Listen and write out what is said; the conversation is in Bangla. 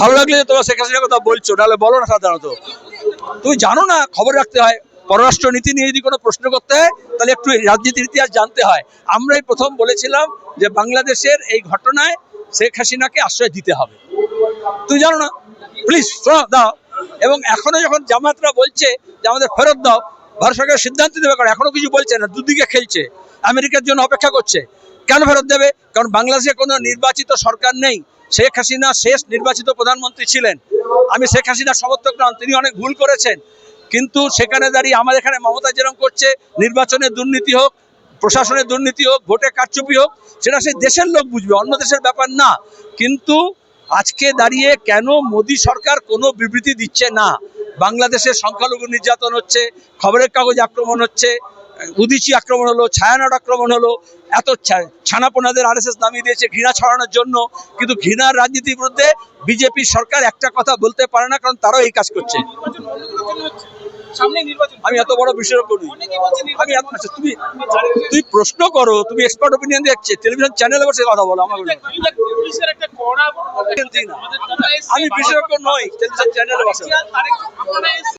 ভালো লাগলে তোমরা শেখ হাসিনার কথা বলছো, নাহলে বলো না সাধারণত। তুমি জানো না, খবর রাখতে হয়, পররাষ্ট্র নীতি নিয়ে যদি কোনো প্রশ্ন করতে হয়, তাহলে একটু রাজনীতির ইতিহাস জানতে হয়। আমরাই প্রথম বলেছিলাম যে বাংলাদেশের এই ঘটনায় শেখ হাসিনাকে আশ্রয় দিতে হবে। তুমি জানো না? প্লিজ দাও। এবং এখনও যখন জামাতরা বলছে যে আমাদের ফেরত দাও, ভারত সরকার সিদ্ধান্ত দেবে কারণ এখনও কিছু বলছে না, দুদিকে খেলছে। আমেরিকার জন্য অপেক্ষা করছে। কেন ফেরত দেবে? কারণ বাংলাদেশে কোনো নির্বাচিত সরকার নেই। শেখ হাসিনা শেষ নির্বাচিত প্রধানমন্ত্রী ছিলেন। আমি শেখ হাসিনার সমর্থক নন তিনি অনেক ভুল করেছেন। কিন্তু সেখানে দাঁড়িয়ে আমাদের এখানে মমতা যেরকম করছে নির্বাচনে দুর্নীতি হোক, প্রশাসনের দুর্নীতি হোক, ভোটে কারচুপি হোক, সেটা সেই দেশের লোক বুঝবে, অন্য দেশের ব্যাপার না। কিন্তু আজকে দাঁড়িয়ে কেন মোদী সরকার কোনো বিবৃতি দিচ্ছে না? বাংলাদেশের সংখ্যালঘু নির্যাতন হচ্ছে, খবরের কাগজ আক্রমণ হচ্ছে উদিচি আক্রমণ হলো ছায়ানট আক্রমণ হলো এত ছানাপোনাদের এস নামিয়ে দিয়েছে ঘৃণা ছড়ানোর জন্য কিন্তু ঘৃণার রাজনীতির বিরুদ্ধে বিজেপি সরকার একটা কথা বলতে পারে না কারণ তারাও এই কাজ করছে। আমি এত বড় বিশেষজ্ঞ নই। আমি আচ্ছা, তুমি প্রশ্ন করো তুমি এক্সপার্ট ওপিনিয়ন দেখছে টেলিভিশন চ্যানেলে বসে কথা বলো আমার আমি বিশেষজ্ঞ নই টেলিভিশন চ্যানেলে বসে।